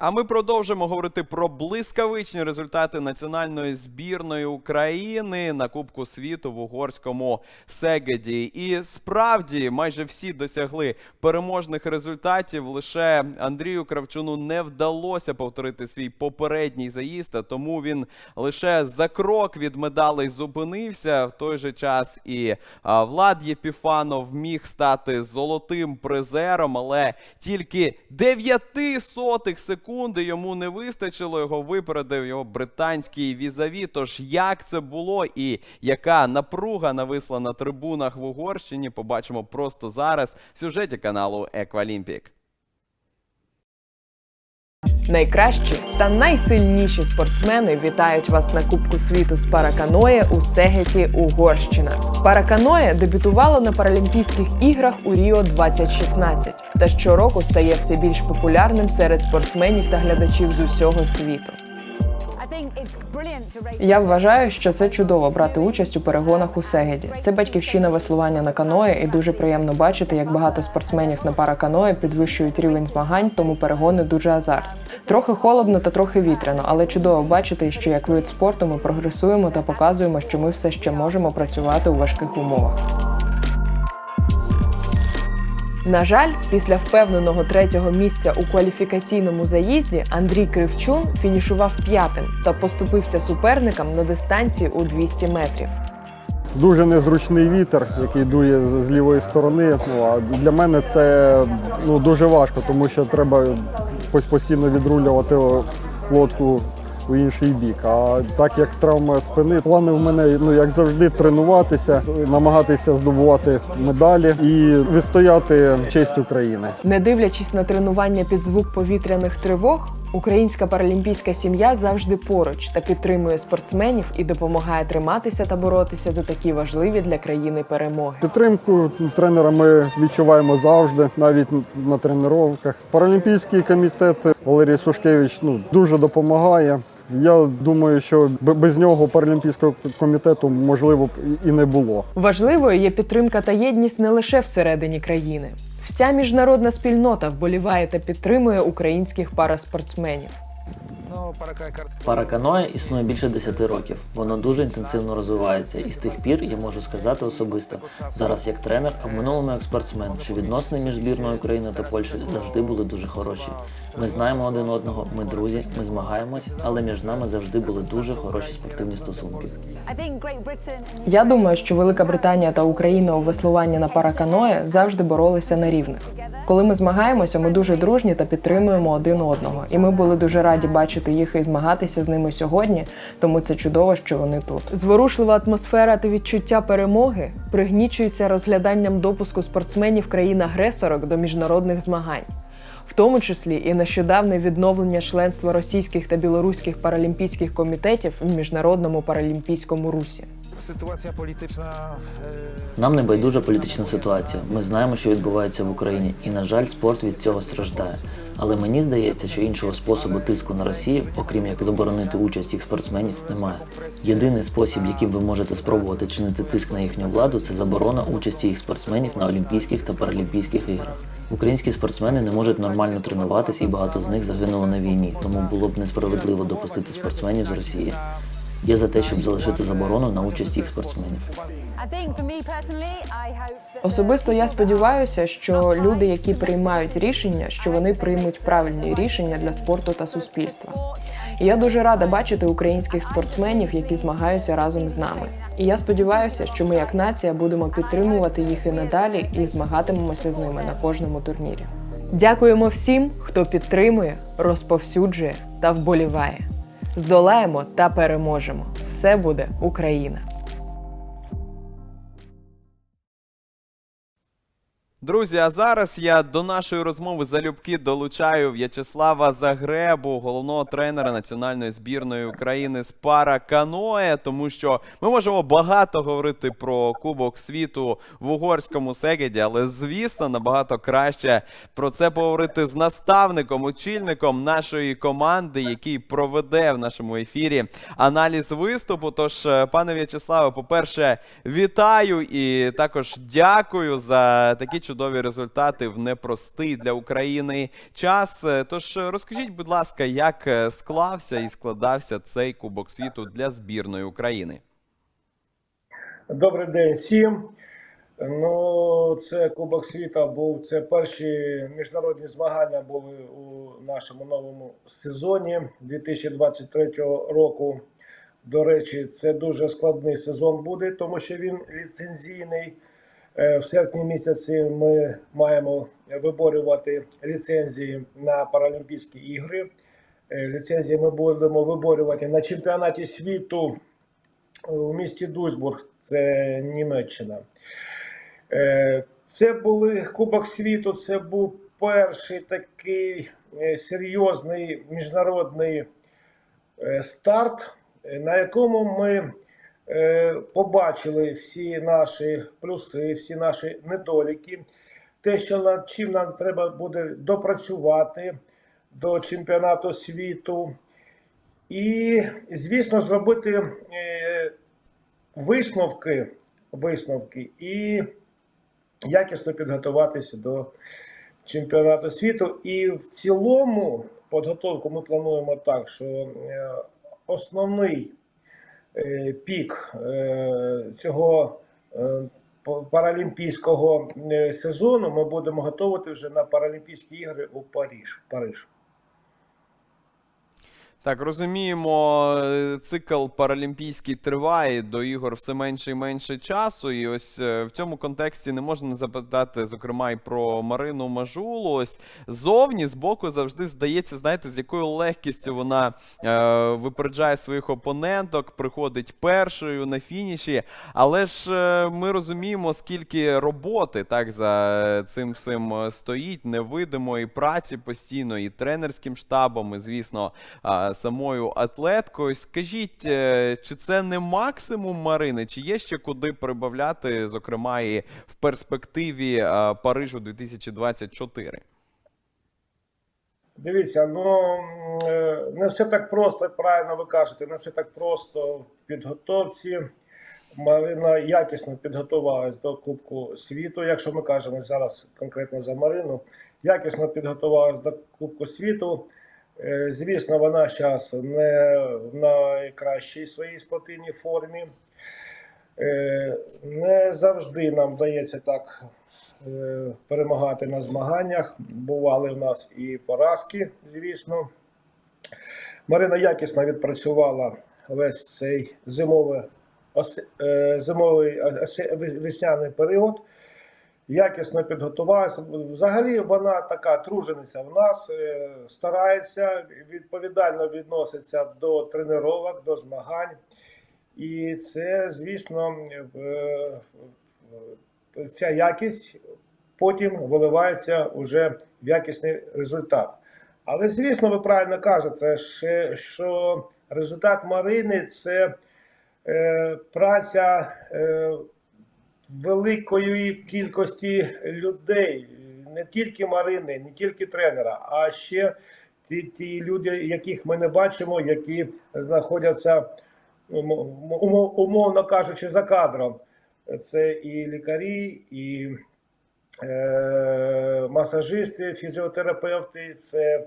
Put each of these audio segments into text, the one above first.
А ми продовжимо говорити про блискавичні результати національної збірної України на Кубку світу в угорському Сегеді. І справді майже всі досягли переможних результатів. Лише Андрію Кравчуну не вдалося повторити свій попередній заїзд, а тому він лише за крок від медалей зупинився. В той же час і Влад Єпіфанов міг стати золотим призером, але тільки 9 сотих секунди йому не вистачило. Його випередив його британський візаві. Тож як це було і яка напруга нависла на трибунах в Угорщині, побачимо просто зараз в сюжеті каналу Еквалімпік. Найкращі та найсильніші спортсмени вітають вас на Кубку світу з параканоє у Сегеті, Угорщина. Параканоє дебютувало на Паралімпійських іграх у Ріо 2016 та щороку стає все більш популярним серед спортсменів та глядачів з усього світу. Я вважаю, що це чудово брати участь у перегонах у Сегеді. Це батьківщина веслування на каное, і дуже приємно бачити, як багато спортсменів на параканое підвищують рівень змагань, тому перегони дуже азартні. Трохи холодно та трохи вітряно, але чудово бачити, що як вид спорту ми прогресуємо та показуємо, що ми все ще можемо працювати у важких умовах. На жаль, після впевненого третього місця у кваліфікаційному заїзді Андрій Кривчун фінішував п'ятим та поступився суперникам на дистанції у 200 метрів. Дуже незручний вітер, який дує з лівої сторони. Ну, а для мене це ну, дуже важко, тому що треба постійно відрулювати лодку у інший бік. А так як травма спини, плани в мене, ну як завжди, тренуватися, намагатися здобувати медалі і відстояти честь України. Не дивлячись на тренування під звук повітряних тривог, українська паралімпійська сім'я завжди поруч та підтримує спортсменів і допомагає триматися та боротися за такі важливі для країни перемоги. Підтримку тренера ми відчуваємо завжди, навіть на тренуваннях. Паралімпійський комітет Валерій Сушкевич ну, дуже допомагає. Я думаю, що без нього паралімпійського комітету можливо б і не було. Важливою є підтримка та єдність не лише всередині країни. Вся міжнародна спільнота вболіває та підтримує українських параспортсменів. Параканоє існує більше 10 років. Воно дуже інтенсивно розвивається, і з тих пір я можу сказати особисто зараз як тренер, а в минулому як спортсмен, що відносини між збірною України та Польщі завжди були дуже хороші. Ми знаємо один одного, ми друзі, ми змагаємось, але між нами завжди були дуже хороші спортивні стосунки. Я думаю, що Велика Британія та Україна у веслуванні на параканое завжди боролися на рівних. Коли ми змагаємося, ми дуже дружні та підтримуємо один одного. І ми були дуже раді бачити їх і змагатися з ними сьогодні. Тому це чудово, що вони тут. Зворушлива атмосфера та відчуття перемоги пригнічуються розгляданням допуску спортсменів країн-агресорок до міжнародних змагань. В тому числі і нещодавне відновлення членства російських та білоруських паралімпійських комітетів в міжнародному паралімпійському русі. Sytuacja polityczna e, Нам не байдужа політична ситуація. Ми знаємо, що відбувається в Україні, і на жаль, спорт від цього страждає. Але мені здається, що іншого способу тиску на Росію, окрім як заборонити участь їх спортсменів, немає. Єдиний спосіб, яким ви можете спробувати чинити тиск на їхню владу, це заборона участі їх спортсменів на Олімпійських та Паралімпійських іграх. Українські спортсмени не можуть нормально тренуватися, і багато з них загинуло на війні, тому було б несправедливо допустити спортсменів з Росії. Я за те, щоб залишити заборону на участь їх спортсменів. Особисто я сподіваюся, що люди, які приймають рішення, що вони приймуть правильні рішення для спорту та суспільства. І я дуже рада бачити українських спортсменів, які змагаються разом з нами. І я сподіваюся, що ми як нація будемо підтримувати їх і надалі і змагатимемося з ними на кожному турнірі. Дякуємо всім, хто підтримує, розповсюджує та вболіває. Здолаємо та переможемо. Все буде Україна! Друзі, а зараз я до нашої розмови залюбки долучаю В'ячеслава Загребу, головного тренера національної збірної України з параканоє, тому що ми можемо багато говорити про Кубок світу в угорському сегеді, але звісно набагато краще про це поговорити з наставником, очільником нашої команди, який проведе в нашому ефірі аналіз виступу. Тож, е, пане В'ячеславе, по-перше, вітаю і також дякую за такі чудові результати в непростий для України час. Е, Тож е, розкажіть, будь ласка, як е, склався і складався цей Кубок світу для збірної України? Добрий день всім. Ну, це Кубок світу був. Це перші міжнародні змагання були у нашому новому сезоні 2023 року. До речі, це дуже складний сезон буде, тому що він ліцензійний. Е, В серпні місяці ми маємо виборювати ліцензії на Паралімпійські ігри. Е, Ліцензії ми будемо виборювати на чемпіонаті світу у місті Дуйсбург, це Німеччина. Е, Це були Кубок світу, це був перший такий серйозний міжнародний старт, на якому ми побачили всі наші плюси, всі наші недоліки, те, що над чим нам треба буде допрацювати до чемпіонату світу. І, звісно, зробити е, висновки, висновки і якісно підготуватися до чемпіонату світу. І в цілому підготовку ми плануємо так, що е, основний е, пік е, цього е, паралімпійського е, сезону ми будемо готувати вже на Паралімпійські ігри у Париж. Париж. Так, розуміємо, е, цикл паралімпійський триває до ігор все менше і менше часу. І ось е, в цьому контексті не можна запитати, зокрема, і про Марину Мажулу. Ось зовні збоку завжди здається, знаєте, з якою легкістю вона е, випереджає своїх опоненток, приходить першою на фініші. Але ж е, ми розуміємо, скільки роботи так за цим всім е, стоїть, невидимої праці постійно, і тренерським штабом, і звісно, самою атлеткою. Скажіть, е, чи це не максимум Марини, чи є ще куди прибавляти, зокрема, і в перспективі е, Парижу 2024? Дивіться, ну е, не все так просто, правильно ви кажете, не все так просто в підготовці. Марина якісно підготувалась до Кубку світу, якщо ми кажемо зараз конкретно за Марину, якісно підготувалась до Кубку світу. Е, Звісно, вона зараз не в найкращій своїй спортивній формі. Е, Не завжди нам вдається так е, перемагати на змаганнях. Бували в нас і поразки, звісно. Марина якісно відпрацювала весь цей зимовий, зимовий весняний період. Якісно підготувалася. Взагалі вона така тружениця в нас, е, старається, відповідально відноситься до тренувань, до змагань. І це, звісно, е, ця якість потім виливається уже в якісний результат. Але, звісно, ви правильно кажете, що результат Марини це е, праця великої кількості людей, не тільки Марини, не тільки тренера, а ще ті, ті люди, яких ми не бачимо, які знаходяться, умовно кажучи, за кадром. Це і лікарі, і е, масажисти, фізіотерапевти, це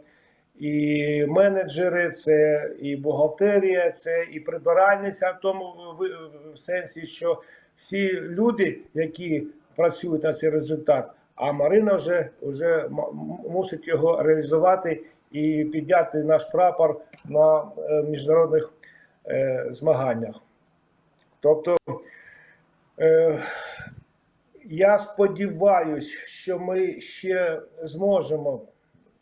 і менеджери, це і бухгалтерія, це і прибиральниця в тому ви- в сенсі, що всі люди, які працюють на цей результат, а Марина вже, вже мусить його реалізувати і підняти наш прапор на е, міжнародних е, змаганнях. Тобто е, я сподіваюся, що ми ще зможемо,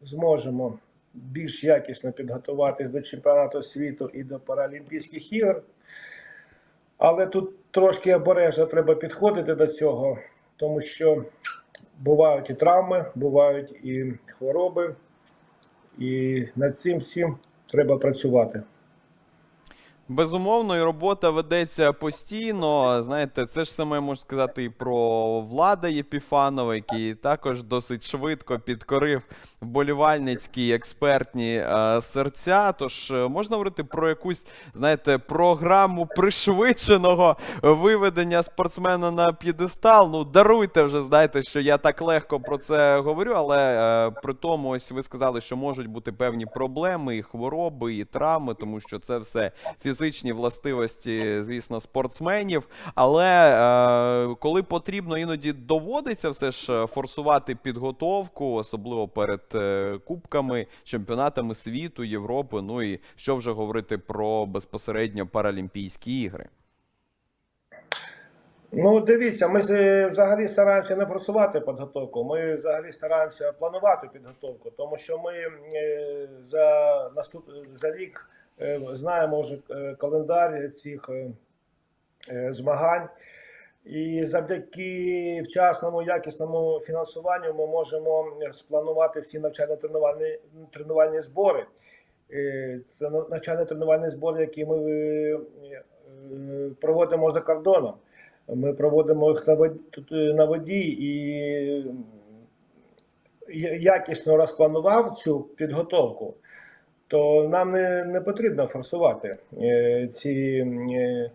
зможемо більш якісно підготуватись до чемпіонату світу і до Паралімпійських ігор. Але тут трошки обережно треба підходити до цього, тому що бувають і травми, бувають і хвороби, і над цим всім треба працювати. Безумовно, і робота ведеться постійно. Знаєте, це ж саме можна сказати і про Влада Єпіфанова, який також досить швидко підкорив вболівальницькі експертні е, серця. Тож е, можна говорити про якусь, знаєте, програму пришвидшеного виведення спортсмена на п'єдестал. Ну, даруйте вже, знаєте, що я так легко про це говорю, але е, при тому, ось ви сказали, що можуть бути певні проблеми, і хвороби, і травми, тому що це все фізичні властивості, звісно, спортсменів. Але е, коли потрібно, іноді доводиться все ж е, форсувати підготовку, особливо перед е, кубками, чемпіонатами світу, Європи. Ну і що вже говорити про безпосередньо Паралімпійські ігри. Ну, дивіться, ми взагалі стараємося не форсувати підготовку. Ми взагалі стараємося планувати підготовку, тому що ми е, за наступ за рік знаємо вже е, календар цих е, е, змагань. І завдяки вчасному якісному фінансуванню ми можемо спланувати всі навчально-тренувальні тренувальні збори. Е, Це навчально-тренувальні збори, які ми е, е, проводимо за кордоном. Ми проводимо їх е, на воді і якісно розпланував цю підготовку, то нам не, не потрібно форсувати е, ці е,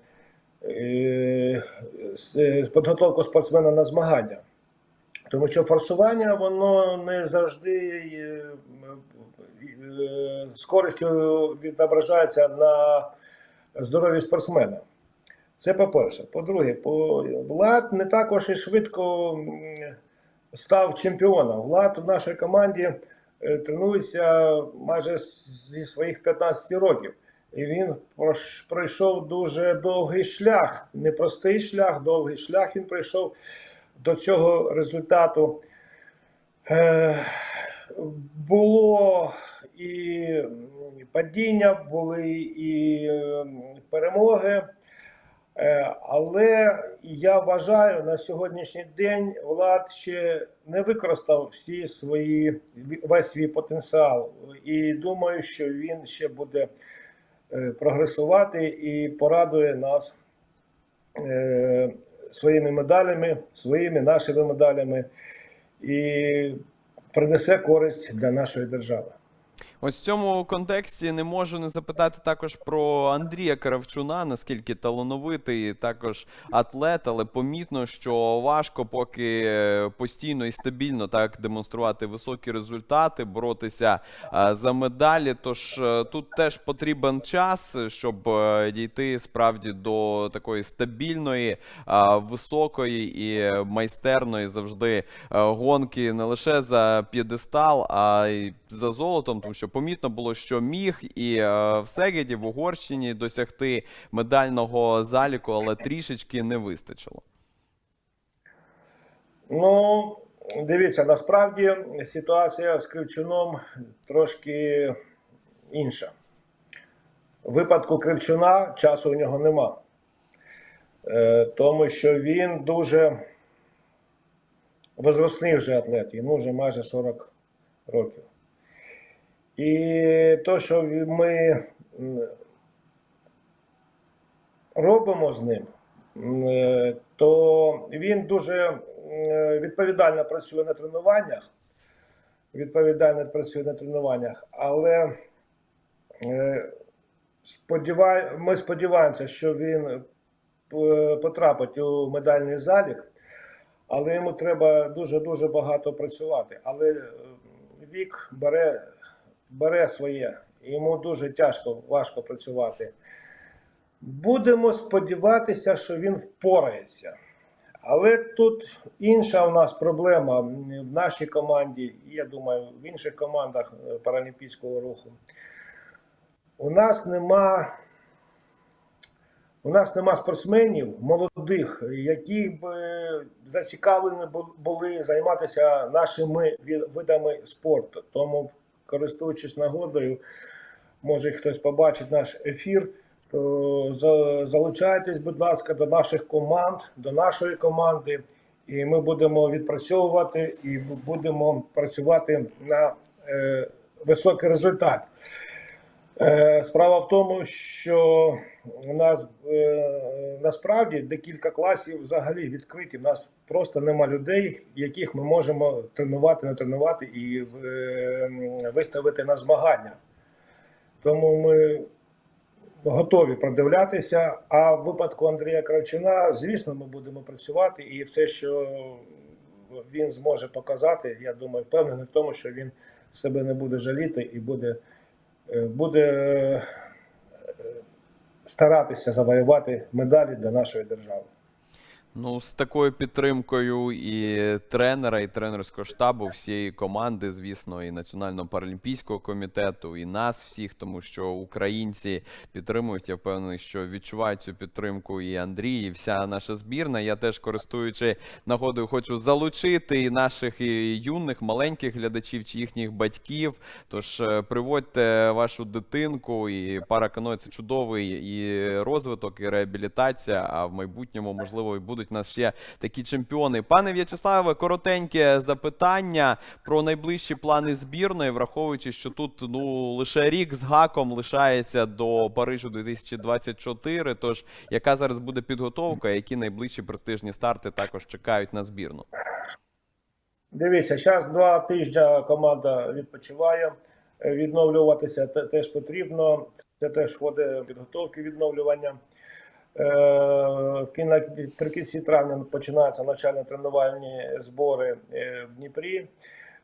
е, підготовку спортсмена на змагання. Тому що форсування воно не завжди з користю відображається на здоров'ї спортсмена. Це по-перше. По-друге, по... Влад не також і швидко став чемпіоном. Влад в нашій команді тренується майже зі своїх 15 років. І він пройшов дуже довгий шлях, непростий шлях, довгий шлях. Він прийшов до цього результату. Е, було і падіння, були і перемоги. Е, Але я вважаю, на сьогоднішній день Влад ще не використав всі свої весь свій потенціал. І думаю, що він ще буде е, прогресувати і порадує нас е, своїми медалями, своїми нашими медалями і принесе користь для нашої держави. Ось в цьому контексті не можу не запитати також про Андрія Кравчуна, наскільки талановитий також атлет, але помітно, що важко поки е, постійно і стабільно так демонструвати високі результати, боротися е, за медалі. Тож е, тут теж потрібен час, щоб дійти справді до такої стабільної, високої і майстерної завжди гонки не лише за п'єдестал, а й за золотом, тому що помітно було, що міг і е, в Сегеді, в Угорщині досягти медального заліку, але трішечки не вистачило. Ну, дивіться, насправді ситуація з Кривчуном трошки інша. В випадку Кривчуна часу у нього нема. Е, тому що він дуже возрастний вже атлет, йому вже майже 40 років. І то, що ми робимо з ним, то він дуже відповідально працює на тренуваннях. Відповідально працює на тренуваннях, але е, ми сподіваємося, що він е, потрапить у медальний залік, але йому треба дуже-дуже багато працювати. Але е, вік бере, бере своє, йому дуже тяжко, важко працювати. Будемо сподіватися, що він впорається. Але тут інша у нас проблема в нашій команді, і я думаю, в інших командах е, паралімпійського руху. У нас нема, у нас нема спортсменів молодих, які б е, зацікавлені були займатися нашими видами спорту. Тому, користуючись нагодою, може хтось побачить наш ефір. То залучайтесь, будь ласка, до наших команд, до нашої команди, і ми будемо відпрацьовувати і будемо працювати на е, високий результат. Е, Справа в тому, що у нас е, насправді декілька класів взагалі відкриті. У нас просто нема людей, яких ми можемо тренувати, натренувати і е, виставити на змагання. Тому ми готові продивлятися. А в випадку Андрія Кравчина, звісно, ми будемо працювати і все, що він зможе показати, я думаю, впевнений в тому, що він себе не буде жаліти і буде, буде е, старатися завоювати медалі для нашої держави. Ну, з такою підтримкою і тренера, і тренерського штабу, всієї команди, звісно, і Національного паралімпійського комітету, і нас всіх, тому що українці підтримують. Я впевнений, що відчувають цю підтримку і Андрій, і вся наша збірна. Я теж користуючи нагодою, хочу залучити і наших і юних, маленьких глядачів чи їхніх батьків. Тож е, приводьте вашу дитинку, і параканой це чудовий і розвиток, і реабілітація. А в майбутньому, можливо, і будуть у нас ще такі чемпіони. Пане В'ячеславе, коротеньке запитання про найближчі плани збірної, враховуючи, що тут ну лише рік з гаком лишається до Парижу 2024. Тож яка зараз буде підготовка, які найближчі престижні старти також чекають на збірну? Дивіться, зараз два тижні команда відпочиває. Відновлюватися теж потрібно. Це теж входить підготовки відновлювання. Е, в кін- травня починаються навчально-тренувальні збори е, в Дніпрі.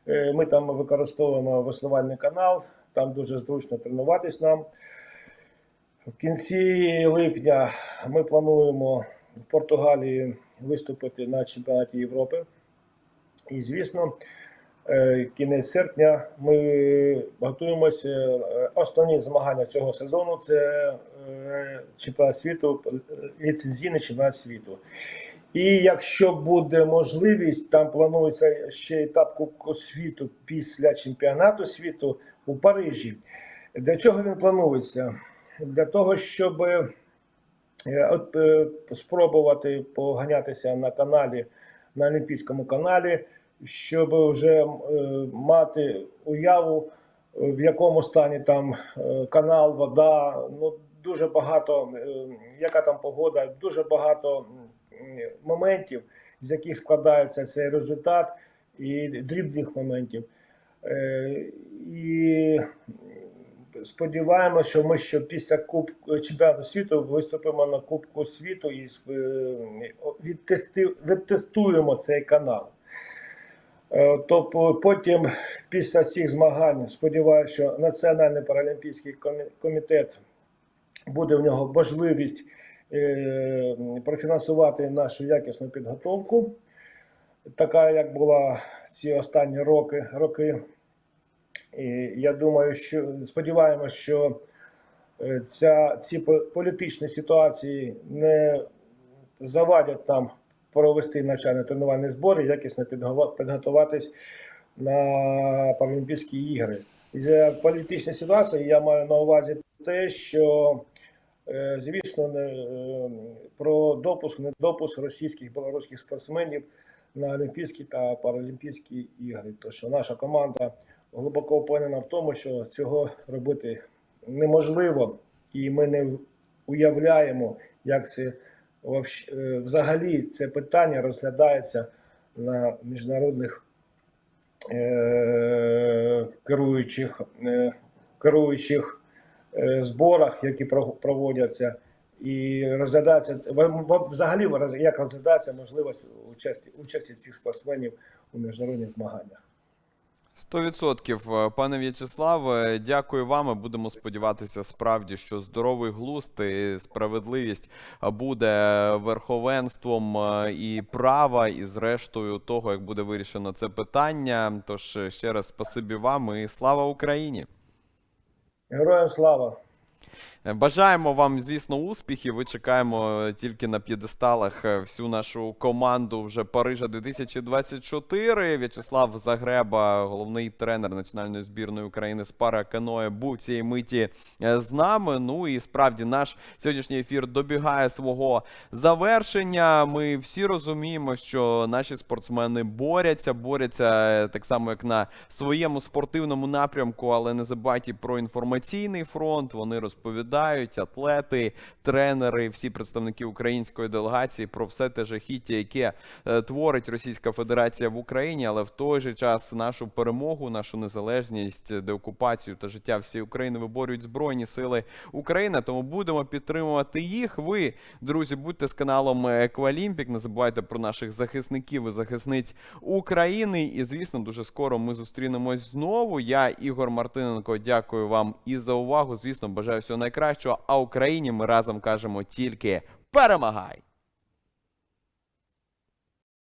Е, Ми там використовуємо веслувальний канал, там дуже зручно тренуватись нам. В кінці липня ми плануємо в Португалії виступити на чемпіонаті Європи. І, звісно, кінець серпня ми готуємося. е, Основні змагання цього сезону це е, чемпіонат світу, е, ліцензійний чемпіонат світу. І якщо буде можливість, там планується ще етап Кубку світу після чемпіонату світу у Парижі. Для чого він планується? Для того, щоб е, е, спробувати поганятися на каналі, на Олімпійському каналі, щоб вже е, мати уяву, е, в якому стані там е, канал, вода, ну дуже багато, яка там погода, дуже багато моментів, з яких складається цей результат, і дрібних моментів. І сподіваємося, що ми що після Кубку чемпіонату світу виступимо на Кубку світу і відтестуємо цей канал. Е, Тобто потім, після цих змагань, сподіваюся, що Національний паралімпійський комітет буде в нього можливість е, профінансувати нашу якісну підготовку, така як була ці останні роки. роки. І я думаю, що сподіваємося, що е, ця, ці політичні ситуації не завадять нам провести навчально-тренувальні збори, якісно підготуватись на Паралімпійські ігри. За політичні я маю на увазі те, що, е, звісно, е, про допуск, не допуск російських білоруських спортсменів на Олімпійські та Паралімпійські ігри. То що наша команда глибоко впевнена в тому, що цього робити неможливо, і ми не уявляємо, як це взагалі це питання розглядається на міжнародних е, керуючих, е, керуючих е, зборах, які про- проводяться. І розглядається взагалі як розглядається можливість участі, участі цих спортсменів у міжнародних змаганнях. Сто відсотків, Е, пане В'ячеславе, дякую вам. Будемо сподіватися, справді, що здоровий глузд і справедливість буде верховенством е, і права, і зрештою того, як буде вирішено це питання. Тож е, ще раз спасибі вам і слава Україні. Героям слава! Бажаємо вам, звісно, успіхів. Ви чекаємо е, тільки на п'єдесталах е, всю нашу команду вже Парижа 2024. В'ячеслав Загреба, головний тренер національної збірної України з параканоє, був цієї миті е, з нами. Ну і справді наш сьогоднішній ефір добігає свого завершення. Ми всі розуміємо, що наші спортсмени борються е, так само, як на своєму спортивному напрямку, але не забувайте і про інформаційний фронт. Вони розповідають, атлети, тренери, всі представники української делегації про все те жахіття, яке е, творить Російська Федерація в Україні, але в той же час нашу перемогу, нашу незалежність, деокупацію та життя всієї України виборюють Збройні Сили України. Тому будемо підтримувати їх. Ви, друзі, будьте з каналом Еквалімпік. Не забувайте про наших захисників і захисниць України. І звісно, дуже скоро ми зустрінемось знову. Я Ігор Мартиненко. Дякую вам і за увагу. Звісно, бажаю всього найкращого. А Україні ми разом кажемо тільки перемагай!